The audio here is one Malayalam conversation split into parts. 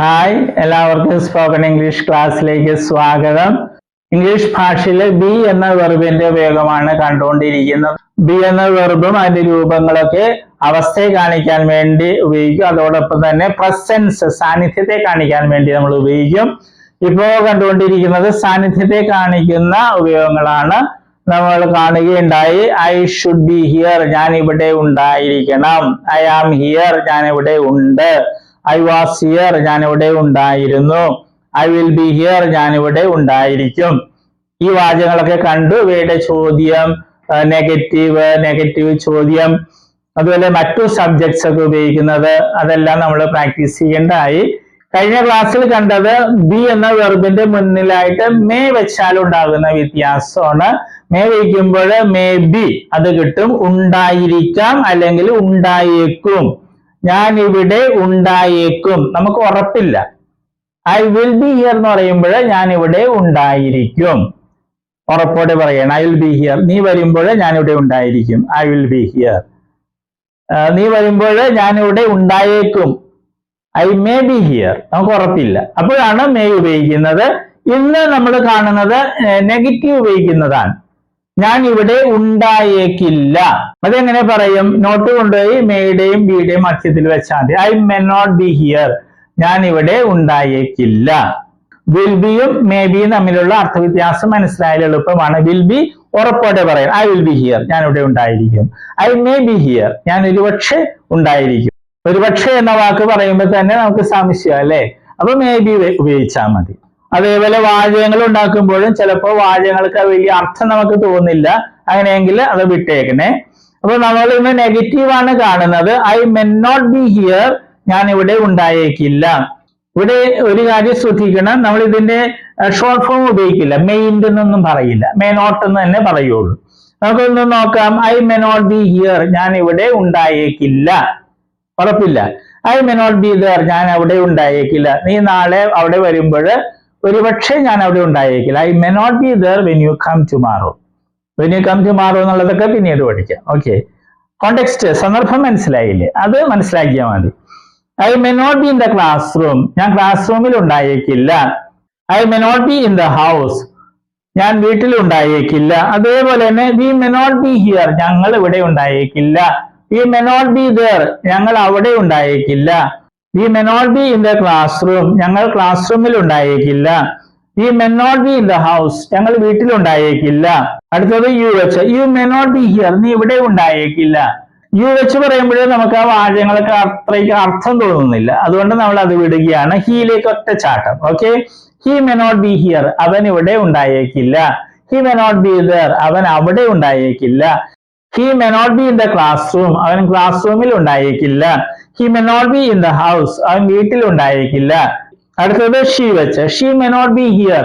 ഹായ് എല്ലാവർക്കും സ്പോക്കൺ ഇംഗ്ലീഷ് ക്ലാസ്സിലേക്ക് സ്വാഗതം. ഇംഗ്ലീഷ് ഭാഷയിലെ ബി എന്ന വെർബിന്റെ ഉപയോഗമാണ് കണ്ടുകൊണ്ടിരിക്കുന്നത്. ബി എന്ന വെർബും അതിന്റെ രൂപങ്ങളൊക്കെ അവസ്ഥയെ കാണിക്കാൻ വേണ്ടി ഉപയോഗിക്കും. അതോടൊപ്പം തന്നെ പ്രസൻസ് സാന്നിധ്യത്തെ കാണിക്കാൻ വേണ്ടി നമ്മൾ ഉപയോഗിക്കും. ഇപ്പോ കണ്ടുകൊണ്ടിരിക്കുന്നത് സാന്നിധ്യത്തെ കാണിക്കുന്ന ഉപയോഗങ്ങളാണ്. നമ്മൾ കാണുകയുണ്ടായി ഐ ഷുഡ് ബി ഹിയർ ഞാൻ ഇവിടെ ഉണ്ടായിരിക്കണം. ഐ ആം ഹിയർ ഞാൻ ഇവിടെ ഉണ്ട്. ഐ വാസ് ഹിയർ ഞാൻ ഇവിടെ ഉണ്ടായിരുന്നു. ഐ വിൽ ബി ഹിയർ ഞാൻ ഇവിടെ ഉണ്ടായിരിക്കും. ഈ വാചകങ്ങളൊക്കെ കണ്ടു. ഇവയുടെ ചോദ്യം നെഗറ്റീവ് നെഗറ്റീവ് ചോദ്യം അതുപോലെ മറ്റു സബ്ജക്ട്സ് ഒക്കെ ഉപയോഗിക്കുന്നത് അതെല്ലാം നമ്മൾ പ്രാക്ടീസ് ചെയ്യേണ്ടതായി. കഴിഞ്ഞ ക്ലാസ്സിൽ കണ്ടത് ബി എന്ന വെർബിന്റെ മുന്നിലായിട്ട് മേ വെച്ചാൽ ഉണ്ടാകുന്ന വ്യത്യാസമാണ്. മേ വയ്ക്കുമ്പോൾ മേ ബി അത് കിട്ടും. ഉണ്ടായിരിക്കാം അല്ലെങ്കിൽ ഉണ്ടായേക്കും. ഞാൻ ഇവിടെ ഉണ്ടായേക്കും. നമുക്ക് ഉറപ്പില്ല. ഐ വിൽ ബി ഹിയർ എന്ന് പറയുമ്പോൾ ഞാൻ ഇവിടെ ഉണ്ടായിരിക്കും. ഉറപ്പോടെ പറയണം. ഐ വിൽ ബി ഹിയർ നീ വരുമ്പോൾ ഞാൻ ഇവിടെ ഉണ്ടായിരിക്കും ഐ വിൽ ബി ഹിയർ നീ വരുമ്പോൾ ഞാൻ ഇവിടെ ഉണ്ടായേക്കും. ഐ മേ ബി ഹിയർ നമുക്ക് ഉറപ്പില്ല. അപ്പോഴാണ് മേ ഉപയോഗിക്കുന്നത്. ഇന്ന് നമ്മൾ കാണുന്നത് നെഗറ്റീവ് ഉപയോഗിക്കുന്നതാണ്. ഞാൻ ഇവിടെ ഉണ്ടായേക്കില്ല. അതെങ്ങനെ പറയും? നോട്ട് കൊണ്ടുപോയി മേയുടെയും ബിയുടെയും മധ്യത്തിൽ വെച്ചാൽ മതി. I may not be here ഞാൻ ഇവിടെ ഉണ്ടായേക്കില്ല വിൽ ബിയും മേ ബിയും തമ്മിലുള്ള അർത്ഥവ്യത്യാസം മനസ്സിലായാൽ എളുപ്പമാണ്. വിൽ ബി ഉറപ്പോടെ പറയാം. ഐ വിൽ ബി ഹിയർ ഞാൻ ഇവിടെ ഉണ്ടായിരിക്കും. ഐ മേ ബി ഹിയർ ഞാൻ ഒരുപക്ഷെ ഉണ്ടായിരിക്കും. ഒരുപക്ഷെ എന്ന വാക്ക് പറയുമ്പോൾ തന്നെ നമുക്ക് സംശയം അല്ലേ? അപ്പൊ മേ ബി ഉപയോഗിച്ചാൽ മതി. അതേപോലെ വാചകങ്ങൾ ഉണ്ടാക്കുമ്പോഴും ചിലപ്പോൾ വാചകങ്ങൾക്ക് വലിയ അർത്ഥം നമുക്ക് തോന്നില്ല. അങ്ങനെയെങ്കിൽ അത് വിട്ടേക്കണേ അപ്പൊ നമ്മൾ ഇന്ന് നെഗറ്റീവ് ആണ് കാണുന്നത്. I may not be here ഞാൻ ഇവിടെ ഉണ്ടായേക്കില്ല. ഇവിടെ ഒരു കാര്യം ശ്രദ്ധിക്കണം. നമ്മൾ ഇതിന്റെ ഷോർട്ട് ഫോം ഉപയോഗിക്കില്ല. മെയിന്റെ എന്നൊന്നും പറയില്ല. മേ നോട്ട് എന്ന് തന്നെ പറയുള്ളൂ. നമുക്കൊന്ന് നോക്കാം. I may not be here ഞാൻ ഇവിടെ ഉണ്ടായേക്കില്ല. ഉറപ്പില്ല. I may not be there ഞാൻ അവിടെ ഉണ്ടായേക്കില്ല. നീ നാളെ അവിടെ വരുമ്പോൾ ഒരുപക്ഷെ ഞാൻ അവിടെ ഉണ്ടായേക്കില്ല. I may not be there when you come tomorrow when you come tomorrow എന്നുള്ളതൊക്കെ പിന്നീട് പഠിക്കാം. ഓക്കെ കോണ്ടെക്സ്റ്റ് സന്ദർഭം മനസ്സിലായില്ലേ? അത് മനസ്സിലാക്കിയാൽ മതി. I may not be in the classroom ഞാൻ ക്ലാസ് റൂമിൽ ഉണ്ടായേക്കില്ല. I may not be in the house ഞാൻ വീട്ടിൽ ഉണ്ടായേക്കില്ല. അതേപോലെ തന്നെ V may not be here ഞങ്ങൾ ഇവിടെ ഉണ്ടായേക്കില്ല. We may not be there ഞങ്ങൾ അവിടെ ഉണ്ടായേക്കില്ല. We may not be in the classroom ഞങ്ങൾ ക്ലാസ് റൂമിൽ ഉണ്ടായേക്കില്ല. We may not be in the house ഞങ്ങൾ വീട്ടിൽ ഉണ്ടായേക്കില്ല അടുത്തത് യു വെച്ച്. യു മെ നോട്ട് ബി ഹിയർ നീ ഇവിടെ ഉണ്ടായേക്കില്ല. യു വെച്ച് പറയുമ്പോഴേ നമുക്ക് ആ വാചകങ്ങൾക്ക് അത്രയ്ക്ക് അർത്ഥം തോന്നുന്നില്ല. അതുകൊണ്ട് നമ്മൾ അത് വിടുകയാണ്. ഹീയിലേക്ക് ഒറ്റ ചാട്ടം. Okay he may not be here അവൻ ഇവിടെ ഉണ്ടായേക്കില്ല. He may not be there അവൻ അവിടെ ഉണ്ടായേക്കില്ല. He may not be in the classroom അവൻ ക്ലാസ് റൂമിൽ ഉണ്ടായേക്കില്ല he may not be in the house അവൻ വീട്ടിൽ ഉണ്ടായേക്കില്ല അടുത്തത് ഷീ വെച്ച്. She may not be here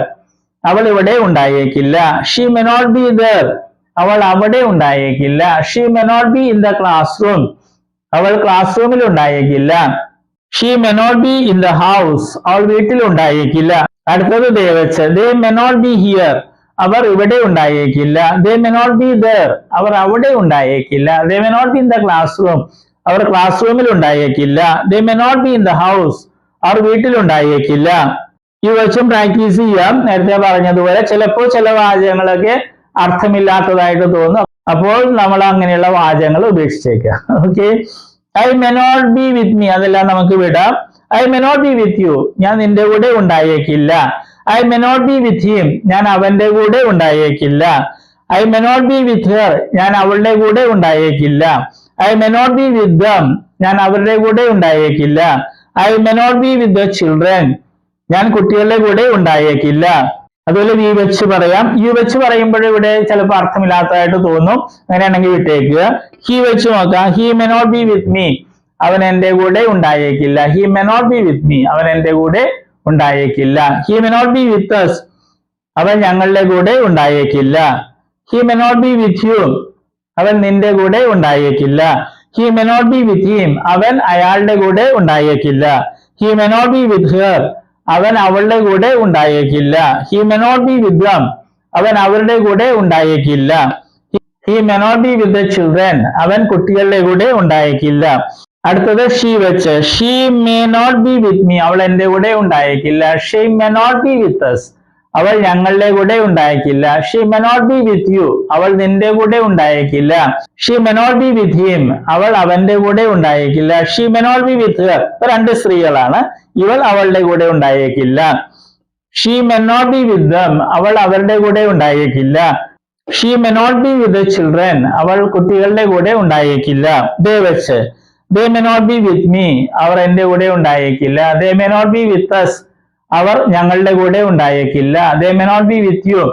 അവൾ ഇവിടെ ഉണ്ടായേക്കില്ല she may not be there അവൾ അവിടെ ഉണ്ടായേക്കില്ല she may not be in the classroom അവൾ ക്ലാസ് റൂമിൽ ഉണ്ടായേക്കില്ല she may not be in the house അവൾ വീട്ടിൽ ഉണ്ടായേക്കില്ല അടുത്തത് ദേ വെച്ച്. ദേ മെ ബി ഹിയർ അവർ ഇവിടെ ഉണ്ടായേക്കില്ല. They may not be there അവർ അവിടെ ഉണ്ടായേക്കില്ല. They may not be in the classroom our class റൂമിൽ ഉണ്ടായേക്കില്ല. They may not be in the house അവർ വീട്ടിൽ ഉണ്ടായേക്കില്ല. ഈ വർഷം പ്രാക്ടീസ് ചെയ്യാം. നേരത്തെ പറഞ്ഞതുപോലെ ചിലപ്പോൾ ചില വാചകങ്ങളൊക്കെ അർത്ഥമില്ലാത്തതായിട്ട് തോന്നും. അപ്പോൾ നമ്മൾ അങ്ങനെയുള്ള വാചകങ്ങൾ ഉപേക്ഷിച്ചേക്കാം. Okay I may not be with me അതെല്ലാം നമുക്ക് വിടാം. I may not be with U ഞാൻ നിന്റെ കൂടെ ഉണ്ടായേക്കില്ല. I may not be with him ഞാൻ അവന്റെ കൂടെ ഉണ്ടായേക്കില്ല. I may not be with her ഞാൻ അവളുടെ കൂടെ ഉണ്ടായേക്കില്ല. I may not be with them ഞാൻ അവരുടെ കൂടെ ഉണ്ടായേക്കില്ല. I may not be with the children ഞാൻ കുട്ടികളുടെ കൂടെ ഉണ്ടായേക്കില്ല. അതുപോലെ വി വെച്ച് പറയാം. യു വെച്ച് പറയുമ്പോൾ ഇവിടെ ചിലപ്പോൾ അർത്ഥമില്ലാത്തതായിട്ട് തോന്നും. അങ്ങനെയാണെങ്കിൽ വിട്ടേക്കുക ഹി വെച്ച് നോക്കാം. He may not be with me അവൻ എന്റെ കൂടെ ഉണ്ടായേക്കില്ല. He may not be with me അവൻ എന്റെ കൂടെ ഉണ്ടായേക്കില്ല. He may not be with us അവൻ ഞങ്ങളുടെ കൂടെ ഉണ്ടായേക്കില്ല. He may not be with you അവൻ നിന്റെ കൂടെ ഉണ്ടായേക്കില്ല. He may not be with him അവൻ അയാളുടെ കൂടെ ഉണ്ടായേക്കില്ല. He may not be with her അവൻ അവളുടെ കൂടെ ഉണ്ടായേക്കില്ല. He may not be with them അവൻ അവരുടെ കൂടെ ഉണ്ടായേക്കില്ല. He may not be with the children അവൻ കുട്ടികളുടെ കൂടെ ഉണ്ടായേക്കില്ല. അടുത്തത് ഷീ വെച്ച്. She may not be with me അവൾ എന്റെ കൂടെ ഉണ്ടായേക്കില്ല she may not be with us അവൾ ഞങ്ങളുടെ കൂടെ ഉണ്ടായേക്കില്ല she may not be with you അവൾ നിന്റെ കൂടെ ഉണ്ടായേക്കില്ല she may not be with him അവൾ അവന്റെ കൂടെ ഉണ്ടായേക്കില്ല she may not be with her രണ്ട് സ്ത്രീകളാണ്. ഇവൾ അവളുടെ കൂടെ ഉണ്ടായേക്കില്ല she may not be with them അവൾ അവരുടെ കൂടെ ഉണ്ടായേക്കില്ല she may not be with children അവൾ കുട്ടികളുടെ കൂടെ ഉണ്ടായേക്കില്ല ദേ വെച്ച്. They may not be with me അവർ എന്റെ കൂടെ ഉണ്ടായേക്കില്ല. They may not be with us അവർ ഞങ്ങളുടെ കൂടെ ഉണ്ടായേക്കില്ല. They may not be with you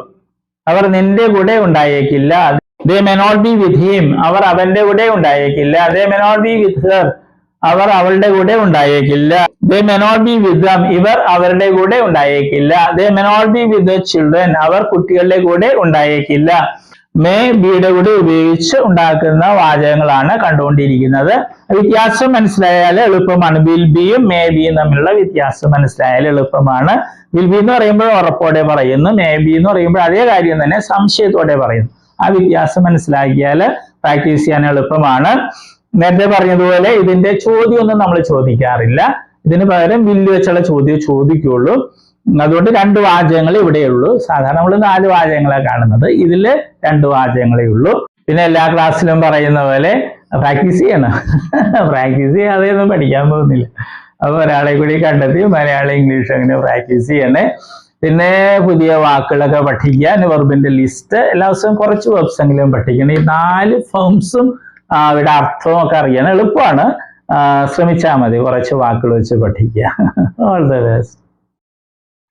അവർ നിന്റെ കൂടെ ഉണ്ടായേക്കില്ല. They may not be with him അവർ അവന്റെ കൂടെ ഉണ്ടായേക്കില്ല. They may not be with her അവർ അവളുടെ കൂടെ ഉണ്ടായേക്കില്ല. They may not be with dum ഇവർ അവരുടെ കൂടെ ഉണ്ടായേക്കില്ല. They may not be with the children അവർ കുട്ടികളുടെ കൂടെ ഉണ്ടായേക്കില്ല. മേ ബിയുടെ കൂടെ ഉപയോഗിച്ച് ഉണ്ടാക്കുന്ന വാചകങ്ങളാണ് കണ്ടുകൊണ്ടിരിക്കുന്നത്. വ്യത്യാസം മനസ്സിലായാൽ എളുപ്പമാണ്. വിൽ ബിയും മേ ബിയും തമ്മിലുള്ള വ്യത്യാസം മനസ്സിലായാൽ എളുപ്പമാണ്. വിൽ ബി എന്ന് പറയുമ്പോൾ ഉറപ്പോടെ പറയുന്നു. മേ ബി എന്ന് പറയുമ്പോൾ അതേ കാര്യം തന്നെ സംശയത്തോടെ പറയുന്നു. ആ വ്യത്യാസം മനസ്സിലാക്കിയാൽ പ്രാക്ടീസ് ചെയ്യാൻ എളുപ്പമാണ്. നേരത്തെ പറഞ്ഞതുപോലെ ഇതിന്റെ ചോദ്യമൊന്നും നമ്മൾ ചോദിക്കാറില്ല. ഇതിന് പകരം വില്ല് വെച്ചുള്ള ചോദ്യം ചോദിക്കുള്ളൂ. അതുകൊണ്ട് രണ്ട് വാചകങ്ങൾ ഇവിടെയുള്ളൂ. സാധാരണ നമ്മൾ നാല് വാചകങ്ങളാണ് കാണുന്നത്. ഇതിൽ രണ്ട് വാചകങ്ങളേ ഉള്ളൂ. പിന്നെ എല്ലാ ക്ലാസ്സിലും പറയുന്ന പോലെ പ്രാക്ടീസ് ചെയ്യണം. പ്രാക്ടീസ് ചെയ്യാതെ ഒന്നും പഠിക്കാൻ പോകുന്നില്ല. അപ്പൊ ഒരാളെ കൂടി കണ്ടെത്തി മലയാളം ഇംഗ്ലീഷ് അങ്ങനെ പ്രാക്ടീസ് ചെയ്യണേ. പിന്നെ പുതിയ വാക്കുകളൊക്കെ പഠിക്കാൻ വെർബിന്റെ ലിസ്റ്റ്. എല്ലാ ദിവസവും കുറച്ച് വെബ്സ് എങ്കിലും പഠിക്കണം. ഈ നാല് ഫോംസും അവയുടെ അർത്ഥവും ഒക്കെ അറിയാൻ എളുപ്പമാണ്. ശ്രമിച്ചാൽ മതി. കുറച്ച് വാക്കുകൾ വെച്ച് പഠിക്കുക. ഓൾ ദ ബെസ്റ്റ്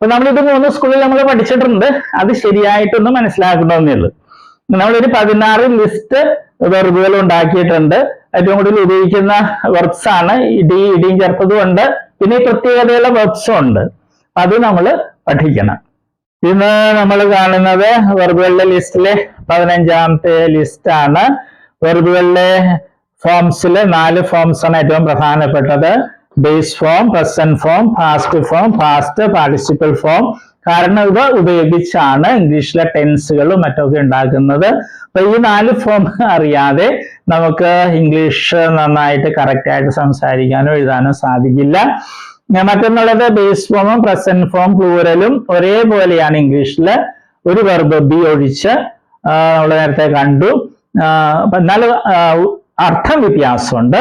അപ്പൊ നമ്മൾ ഇത് മൂന്ന് സ്കൂളിൽ നമ്മൾ പഠിച്ചിട്ടുണ്ട്. അത് ശരിയായിട്ടൊന്ന് മനസ്സിലാക്കണമെന്നേ ഉള്ളൂ. നമ്മളൊരു പതിനാറ് ലിസ്റ്റ് വെർബുകൾ ഉണ്ടാക്കിയിട്ടുണ്ട്. ഏറ്റവും കൂടുതൽ ഉപയോഗിക്കുന്ന വെർബ്സ് ആണ്. ഇടി ഇടിയും ചേർത്തതും ഉണ്ട്. പിന്നെ പ്രത്യേകതയുള്ള വെർബ്സും ഉണ്ട്. അത് നമ്മൾ പഠിക്കണം. ഇന്ന് നമ്മൾ കാണുന്നത് വെർബുകളുടെ ലിസ്റ്റിലെ പതിനഞ്ചാമത്തെ ലിസ്റ്റ് ആണ്. വെർബുകളിലെ ഫോംസിൽ നാല് ഫോംസ് ആണ് ഏറ്റവും പ്രധാനപ്പെട്ടത്. Base form present form past form past participle form കാരണം ഇവ ഉപയോഗിച്ചാണ് ഇംഗ്ലീഷിലെ ടെൻസുകളും മറ്റൊക്കെ ഉണ്ടാക്കുന്നത്. അപ്പൊ ഈ നാല് ഫോം അറിയാതെ നമുക്ക് ഇംഗ്ലീഷ് നന്നായിട്ട് കറക്റ്റ് ആയിട്ട് സംസാരിക്കാനോ എഴുതാനോ സാധിക്കില്ല. മറ്റൊന്നുള്ളത് ബേസ് ഫോമും പ്രസന്റ് ഫോം പ്ലൂറലും ഒരേപോലെയാണ് ഇംഗ്ലീഷിൽ ഒരു വെർബ് ബി ഒഴിച്ച് നമ്മൾ നേരത്തെ കണ്ടു. എന്നാൽ അർത്ഥം വ്യത്യാസമുണ്ട്.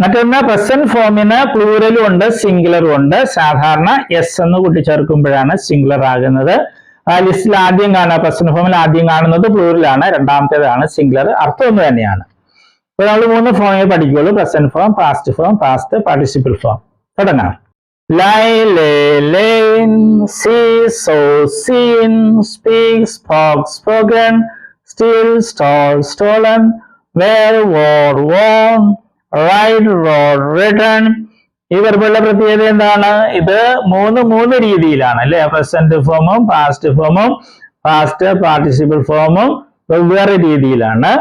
മറ്റൊന്ന് പ്രസന്റ് ഫോമിന് പ്ലൂറലും ഉണ്ട് സിംഗുലറും ഉണ്ട്. സാധാരണ എസ് എന്ന് കൂട്ടിച്ചേർക്കുമ്പോഴാണ് സിംഗുലർ ആകുന്നത്. ലിസ്റ്റിൽ ആദ്യം കാണുക പ്രസന്റ് ഫോമിൽ ആദ്യം കാണുന്നത് പ്ലൂറലാണ് രണ്ടാമത്തേതാണ് സിംഗുലർ അർത്ഥം ഒന്ന് തന്നെയാണ്. അപ്പൊ നമ്മൾ മൂന്ന് ഫോമേ പഠിക്കുകയുള്ളൂ present form past form past participle form തുടങ്ങാം. Lie lay lay see seen speaks spoke spoken wear wore worn ride rode ridden ഈ വെർബുകളുടെ പ്രത്യേകത എന്താണ്? ഇത് മൂന്ന് മൂന്ന് രീതിയിലാണ് അല്ലെ? പ്രസന്റ് ഫോമും പാസ്റ്റ് ഫോമും പാസ്റ്റ് പാർട്ടിസിപ്പിൾ ഫോമും വെവ്വേറെ രീതിയിലാണ്.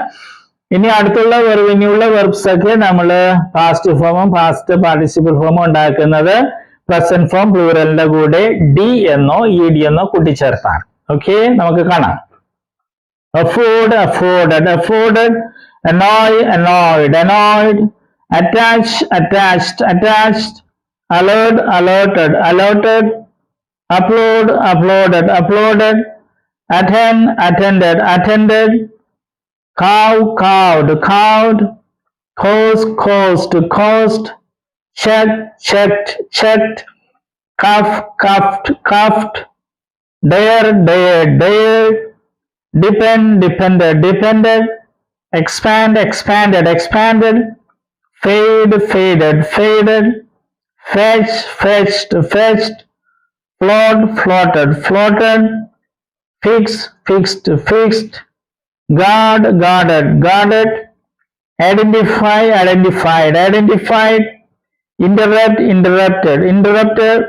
ഇനി അടുത്തുള്ള വെർബ് ഇനിയുള്ള വെർബ്സ് ഒക്കെ നമ്മൾ പാസ്റ്റ് ഫോമും പാസ്റ്റ് പാർട്ടിസിപ്പിൾ ഫോമും ഉണ്ടാക്കുന്നത് പ്രസന്റ് ഫോം പ്ലൂറലിന്റെ കൂടെ ഡി എന്നോ ഇ ഡി എന്നോ കൂട്ടിച്ചേർത്താണ്. ഓക്കെ നമുക്ക് കാണാം. Afford afforded, afforded, annoy, annoyed, annoyed, attach, attached, attached, alert, alerted, alerted, upload, uploaded, uploaded, attend, attended, attended, cow, cowed, cowed, cost, cost, cost, check, checked, checked, cuff, cuffed, cuffed, dare, dare, dared, depend, depended, depended, expand, expanded, expanded, fade, faded, faded, fetch, fetched, fetched, float, floated, floated, fix, fixed, fixed, guard, guarded, guarded, identify, identified, identified, interrupt, interrupted, interrupted,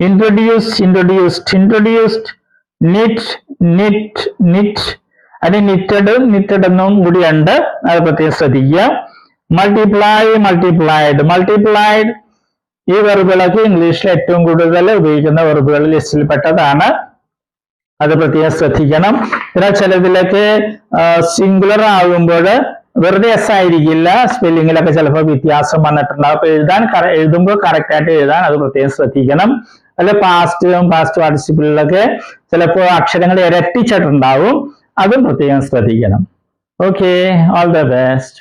introduce, introduced, introduced, knit, knit, knit. അത് നിറ്റഡ് നിറ്റഡ് എന്നും കൂടിയുണ്ട്. അത് പ്രത്യേകം ശ്രദ്ധിക്കുക. മൾട്ടിപ്ലൈ മൾട്ടിപ്ലൈഡ് മൾട്ടിപ്ലൈഡ് ഈ വെറുബുകളൊക്കെ ഇംഗ്ലീഷിൽ ഏറ്റവും കൂടുതൽ ഉപയോഗിക്കുന്ന വെറുകൾ ലിസ്റ്റിൽപ്പെട്ടതാണ് അത് പ്രത്യേകം ശ്രദ്ധിക്കണം. പിന്നെ ചിലതിലൊക്കെ സിംഗുലർ ആകുമ്പോൾ വെറുതെ എസ് ആയിരിക്കില്ല. സ്പെല്ലിങ്ങിലൊക്കെ ചിലപ്പോൾ വ്യത്യാസം വന്നിട്ടുണ്ടാവും. അപ്പൊ എഴുതാൻ എഴുതുമ്പോൾ കറക്റ്റ് ആയിട്ട് എഴുതാൻ അത് പ്രത്യേകം ശ്രദ്ധിക്കണം. അല്ലെ പാസ്റ്റും പാസ്റ്റ് പാർട്ടിസിപ്പിളിലൊക്കെ ചിലപ്പോൾ അക്ഷരങ്ങൾ ഇരട്ടിച്ചിട്ടുണ്ടാവും. അതും പ്രത്യേകം ശ്രദ്ധിക്കണം. Okay all the best